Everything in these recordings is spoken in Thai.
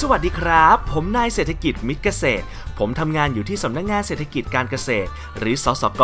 สวัสดีครับ ผมนายเศรษฐกิจมิตรเกษตร ผมทำงานอยู่ที่สำนักงานเศรษฐกิจการเกษตร หรือสสก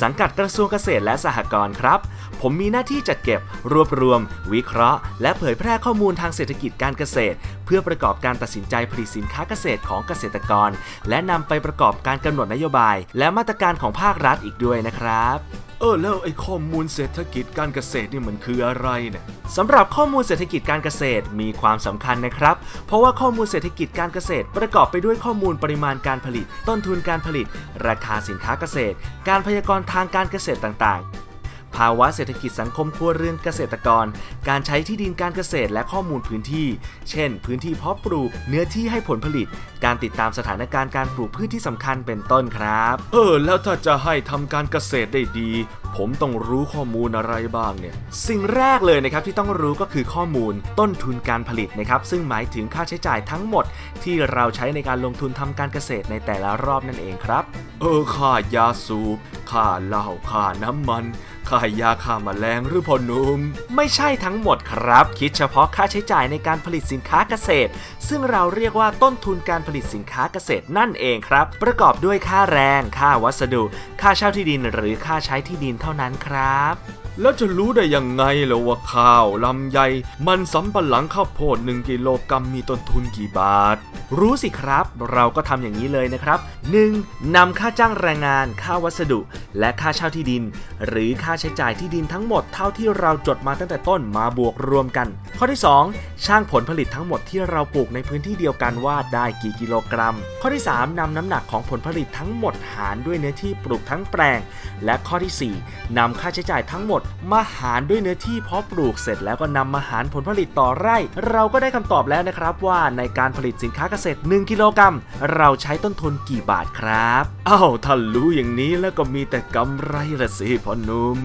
สังกัดกระทรวงเกษตรและสหกรณ์ครับ ผมมีหน้าที่จัดเก็บ รวบรวม วิเคราะห์ และเผยแพร่ข้อมูลทางเศรษฐกิจการเกษตร เพื่อประกอบการตัดสินใจผลิตสินค้าเกษตรของเกษตรกร และนำไปประกอบการกำหนดนโยบาย และมาตรการของภาครัฐอีกด้วยนะครับ เออแล้วไอ้ข้อมูลเศรษฐกิจการเกษตรนี่มันคืออะไรเนี่ยสำหรับข้อมูลเศรษฐกิจการเกษตรมีความสำคัญนะครับ เพราะว่าข้อมูลเศรษฐกิจการเกษตร ประกอบไปด้วยข้อมูลปริมาณการผลิต ต้นทุนการผลิต ราคาสินค้าเกษตร การพยากรณ์ทางการเกษตรต่างๆ ภาวะเศรษฐกิจสังคมครัวเรือนเกษตรกร การใช้ที่ดินการเกษตรและข้อมูลพื้นที่ เช่น พื้นที่เพาะปลูก เนื้อที่ให้ผลผลิต การติดตามสถานการณ์การปลูกพืชที่สำคัญเป็นต้นครับ เออ แล้วถ้าจะให้ทำการเกษตรได้ดี ผมต้องรู้ข้อมูลอะไรบ้างเนี่ย สิ่งแรกเลยนะครับที่ต้องรู้ก็คือข้อมูลต้นทุนการผลิตนะครับซึ่งหมายถึงค่าใช้จ่ายทั้งหมด ที่เราใช้ในการลงทุนทำการเกษตรในแต่ละรอบนั่นเองครับ เออค่ายาสูบค่าเหล้าค่าน้ำมัน ค่ายาฆ่าแมลงหรือพอนุ่มไม่ใช่ทั้งหมดครับ คิดเฉพาะค่าใช้จ่ายในการผลิตสินค้าเกษตร ซึ่งเราเรียกว่าต้นทุนการผลิตสินค้าเกษตรนั่นเองครับ ประกอบด้วยค่าแรง ค่าวัสดุ ค่าเช่าที่ดินหรือค่าใช้ที่ดินเท่านั้นครับแล้วจะรู้ได้ยังไงล่ะว่าข้าวลำไย มันสำปะหลังข้าวโพด1กิโลกรัมมีต้นทุนกี่บาท รู้สิครับ เราก็ทำอย่างนี้เลยนะครับ 1. นำค่าจ้างแรงงาน ค่าวัสดุและค่าเช่าที่ดิน หรือค่าใช้จ่ายที่ดินทั้งหมดเท่าที่เราจดมาตั้งแต่ต้นมาบวกรวมกัน ข้อที่ 2 ช่างผลผลิตทั้งหมดที่เราปลูกในพื้นที่เดียวกันว่าได้กี่กิโลกรัม ข้อที่ 3นำน้ำหนักของผลผลิตทั้งหมดหารด้วยเนื้อที่ปลูกทั้งแปลง และข้อที่ 4นำค่าใช้จ่ายทั้งหมด มาหารด้วยเนื้อที่เพาะปลูกเสร็จแล้วก็นำมาหารผลผลิตต่อไร่ เราก็ได้คำตอบแล้วนะครับว่าในการผลิตสินค้าเกษตร 1 กิโลกรัมเราใช้ต้นทุนกี่บาทครับอ้าวถ้ารู้อย่างนี้แล้วก็มีแต่กำไรละสิพ่อหนุ่ม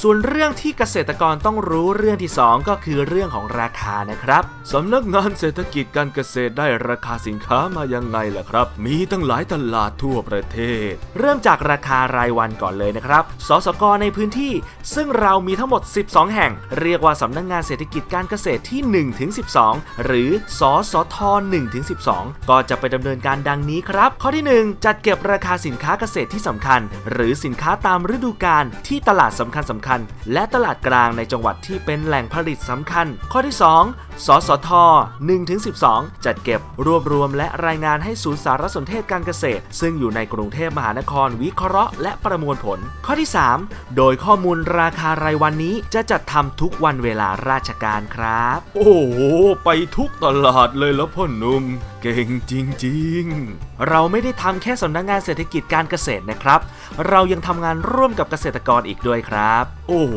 ส่วนเรื่องที่เกษตรกรต้องรู้เรื่องที่ 2 ก็คือเรื่องของราคานะครับสำนักงานเศรษฐกิจการเกษตรได้ราคาสินค้ามายังไงล่ะครับ มีตั้งหลายตลาดทั่วประเทศ เริ่มจากราคารายวันก่อนเลยนะครับ สสกในพื้นที่ ซึ่งเรามีทั้งหมด 12 แห่ง เรียกว่าสำนักงานเศรษฐกิจการเกษตรที่1ถึง12 หรือสสท1ถึง12 ก็จะไปดำเนินการดังนี้ครับ ข้อที่ 1 จัดเก็บราคาสินค้าเกษตรที่สำคัญ หรือสินค้าตามฤดูกาลที่ตลาดสำคัญสำคัญ และตลาดกลางในจังหวัดที่เป็นแหล่งผลิตสำคัญ ข้อที่ 2 สสท1ถึง12 จัดเก็บรวบรวมและรายงานให้ศูนย์สารสนเทศการเกษตร ซึ่งอยู่ในกรุงเทพมหานครวิเคราะห์และประมวลผล ข้อที่ 3 โดยข้อมูลราคารายวันนี้จะจัดทำทุกวันเวลาราชการครับ โอ้โห ไปทุกตลาดเลยแล้วพ่อหนุ่มเก่งจริงๆ เราไม่ได้ทำแค่สำนักงานเศรษฐกิจการเกษตรนะครับ เรายังทำงานร่วมกับเกษตรกรอีกด้วยครับ โอ้โห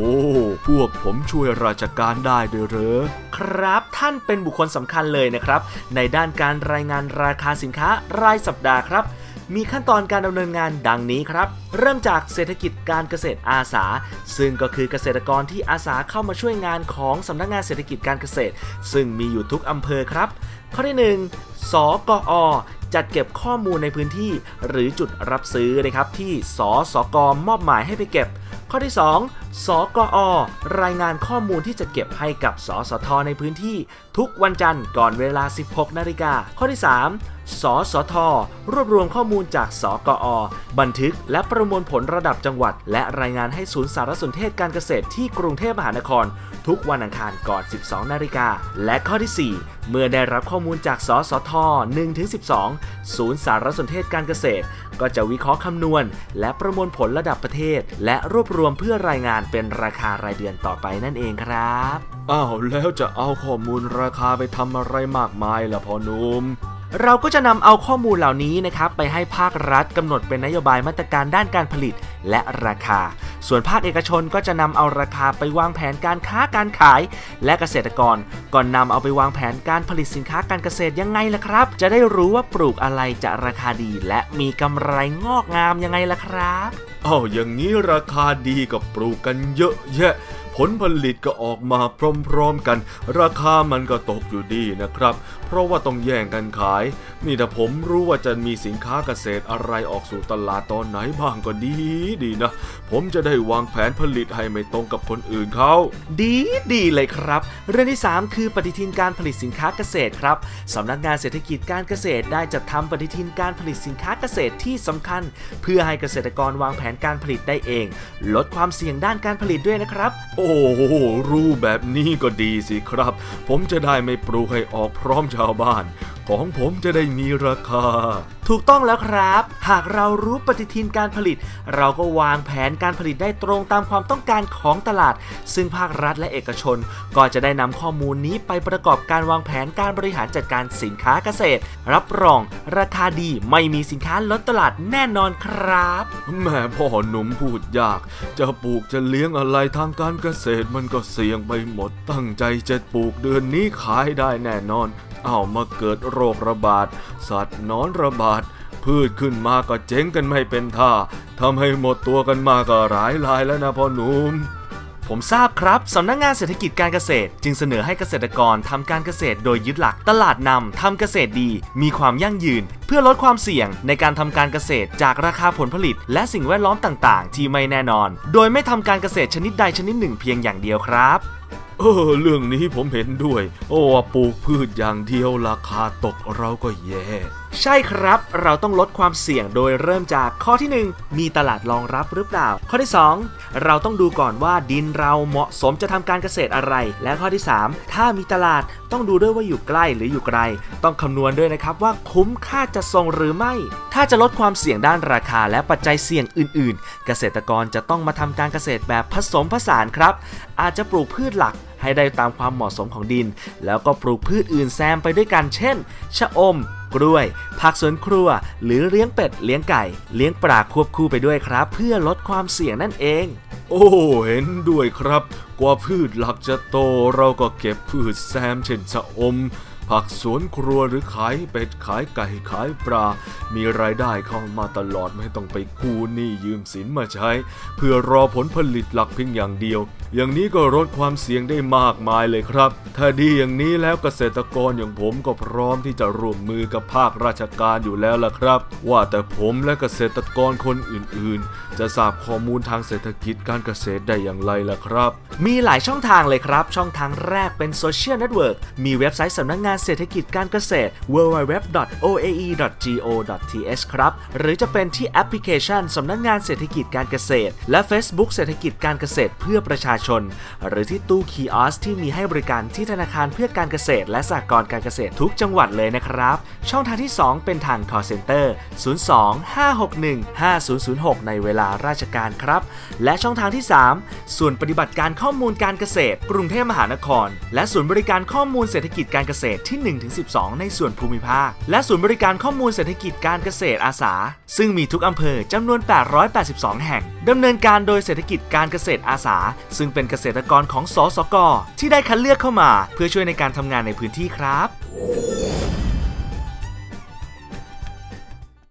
พวกผมช่วยราชการได้ด้วยเหรอ ครับท่านเป็นบุคคลสำคัญเลยนะครับ ในด้านการรายงานราคาสินค้ารายสัปดาห์ครับ มีขั้นตอนการดำเนินงานดังนี้ครับ เริ่มจากเศรษฐกิจการเกษตรอาสา ซึ่งก็คือเกษตรกรที่อาสาเข้ามาช่วยงานของสำนักงานเศรษฐกิจการเกษตร ซึ่งมีอยู่ทุกอำเภอครับ ข้อที่ 1 สกอจัดเก็บข้อมูลในพื้นที่ หรือจุดรับซื้อนะครับที่สสกมอบหมายให้ไปเก็บ ข้อที่ 2 สกอ รายงานข้อมูลที่จะเก็บให้กับสสทในพื้นที่ ทุกวันจันทร์ก่อนเวลา 16 นาฬิกา ข้อที่ 3 สสท รวบรวมข้อมูลจากสกอ บันทึกและประมวลผลระดับจังหวัด และรายงานให้ศูนย์สารสนเทศการเกษตรที่กรุงเทพมหานคร ทุกวันอังคารก่อน 12 นาฬิกา และข้อที่ 4 เมื่อได้รับข้อมูลจากสสท 1-12 ศูนย์สารสนเทศการเกษตร ก็จะวิเคราะห์คำนวณ และประมวลผลระดับประเทศ และรวบรวมเพื่อรายงานเป็นราคารายเดือนต่อไปนั่นเองครับอ้าวแล้วจะเอาข้อมูลราคาไปทำอะไรมากมายล่ะพ่อหนุ่มเราก็จะนำเอาข้อมูลเหล่านี้นะครับไปให้ภาครัฐกำหนดเป็นนโยบายมาตรการด้านการผลิตและราคา ส่วนภาคเอกชนก็จะนำเอาราคาไปวางแผนการค้าการขาย และเกษตรกรก็นำเอาไปวางแผนการผลิตสินค้าการเกษตรยังไงล่ะครับ จะได้รู้ว่าปลูกอะไรจะราคาดีและมีกำไรงอกงามยังไงล่ะครับ อ้าวอย่างนี้ราคาดีกับปลูกกันเยอะแยะ ผลผลิตก็ออกมาพร้อมๆกัน ราคามันก็ตกอยู่ดีนะครับ เพราะว่าต้องแย่งกันขาย นี่ถ้าผมรู้ว่าจะมีสินค้าเกษตรอะไรออกสู่ตลาดตอนไหนบ้างก็ดีดีนะ ผมจะได้วางแผนผลิตให้ไม่ตรงกับคนอื่นเขาดีดีเลยครับ เรื่องที่ 3 คือปฏิทินการผลิตสินค้าเกษตรครับสำนักงานเศรษฐกิจการเกษตรได้จัดทำปฏิทินการผลิตสินค้าเกษตรที่สำคัญ เพื่อให้เกษตรกรวางแผนการผลิตได้เอง ลดความเสี่ยงด้านการผลิตด้วยนะครับ โอ้โหรู้แบบนี้ก็ดีสิครับ ผมจะได้ไม่ปลูกให้ออกพร้อมชาวบ้าน ของผมจะได้มีราคา ถูกต้องแล้วครับ หากเรารู้ปฏิทินการผลิต เราก็วางแผนการผลิตได้ตรงตามความต้องการของตลาด ซึ่งภาครัฐและเอกชน ก็จะได้นำข้อมูลนี้ไปประกอบการวางแผนการบริหารจัดการสินค้าเกษตร รับรอง ราคาดีไม่มีสินค้าลดตลาดแน่นอนครับแม่พ่อหนุ่มพูดยาก จะปลูกจะเลี้ยงอะไรทางการเกษตรมันก็เสี่ยงไปหมดตั้งใจจะปลูกเดือนนี้ขายได้แน่นอน เอามาเกิดโรคระบาด สัตว์นอนระบาด พืชขึ้นมาก็เจ๊งกันไม่เป็นท่าทำให้หมดตัวกันมาก็หลายรายแล้วนะพ่อหนุ่มผมทราบครับ สำนักงงานเศรษฐกิจการเกษตร จึงเสนอให้เกษตรกรทำการเกษตรโดยยึดหลักตลาดนำทำเกษตรดี มีความยั่งยืน เพื่อลดความเสี่ยงในการทำการเกษตรจากราคาผลผลิต และสิ่งแวดล้อมต่าง ๆ ที่ไม่แน่นอน โดยไม่ทำการเกษตรชนิดใดชนิดหนึ่งเพียงอย่างเดียวครับ เออเรื่องนี้ผมเห็นด้วย โอ้ปลูกพืชอย่างเดียวราคาตกเราก็แย่ ใช่ครับ เราต้องลดความเสี่ยงโดยเริ่มจากข้อที่ 1 มีตลาดรองรับหรือเปล่า ข้อที่ 2 เราต้องดูก่อนว่าดินเราเหมาะสมจะทำการเกษตรอะไร และข้อที่ 3 ถ้ามีตลาดต้องดูด้วยว่าอยู่ใกล้หรืออยู่ไกล ต้องคำนวณด้วยนะครับว่าคุ้มค่าจะส่งหรือไม่ ถ้าจะลดความเสี่ยงด้านราคาและปัจจัยเสี่ยงอื่น ๆ เกษตรกรจะต้องมาทำการเกษตรแบบผสมผสานครับ อาจจะปลูกพืชหลักให้ได้ตามความเหมาะสมของดิน แล้วก็ปลูกพืชอื่นแซมไปด้วยกัน เช่น ชะอม กล้วย ผักสวนครัว หรือเลี้ยงเป็ด เลี้ยงไก่ เลี้ยงปลาควบคู่ไปด้วยครับ เพื่อลดความเสี่ยงนั่นเอง โอ้เห็นด้วยครับ กว่าพืชหลักจะโตเราก็เก็บพืชแซมเช่นชะอมผักสวนครัวหรือขายเป็ดขายไก่ขายปลา มีรายได้เข้ามาตลอดไม่ต้องไปกู้หนี้ยืมสินมาใช้ เพื่อรอผลผลิตหลักเพียงอย่างเดียว อย่างนี้ก็ลดความเสี่ยงได้มากมายเลยครับ ถ้าดีอย่างนี้แล้วเกษตรกรอย่างผมก็พร้อมที่จะร่วมมือกับภาคราชการอยู่แล้วล่ะครับ ว่าแต่ผมและเกษตรกรคนอื่นๆ จะทราบข้อมูลทางเศรษฐกิจการเกษตรได้อย่างไรล่ะครับ มีหลายช่องทางเลยครับ ช่องทางแรกเป็นโซเชียลเน็ตเวิร์กมีเว็บไซต์สำนักงานเศรษฐกิจการเกษตร www.oae.go.th ครับ หรือจะเป็นที่แอปพลิเคชันสำนักงานเศรษฐกิจการเกษตร และ Facebook เศรษฐกิจการเกษตรเพื่อประชาชน หรือที่ตู้คีออสที่มีให้บริการที่ธนาคารเพื่อการเกษตร และสหกรณ์การเกษตรทุกจังหวัดเลยนะครับ ช่องทางที่ 2 เป็นทาง call center 02-561-5006 ในเวลาราชการครับ และช่องทางที่ 3 ส่วนปฏิบัติการข้อมูลการเกษตร กรุงเทพมหานคร และศูนย์บริการข้อมูลเศรษฐกิจการเกษตรที่ 1-12 ในส่วนภูมิภาค และศูนย์บริการข้อมูลเศรษฐกิจการเกษตรอาสา ซึ่งมีทุกอำเภอจำนวน 882 แห่งดำเนินการโดยเศรษฐกิจการเกษตรอาสา ซึ่งเป็นเกษตรกรของสสกที่ได้คัดเลือกเข้ามา เพื่อช่วยในการทำงานในพื้นที่ครับ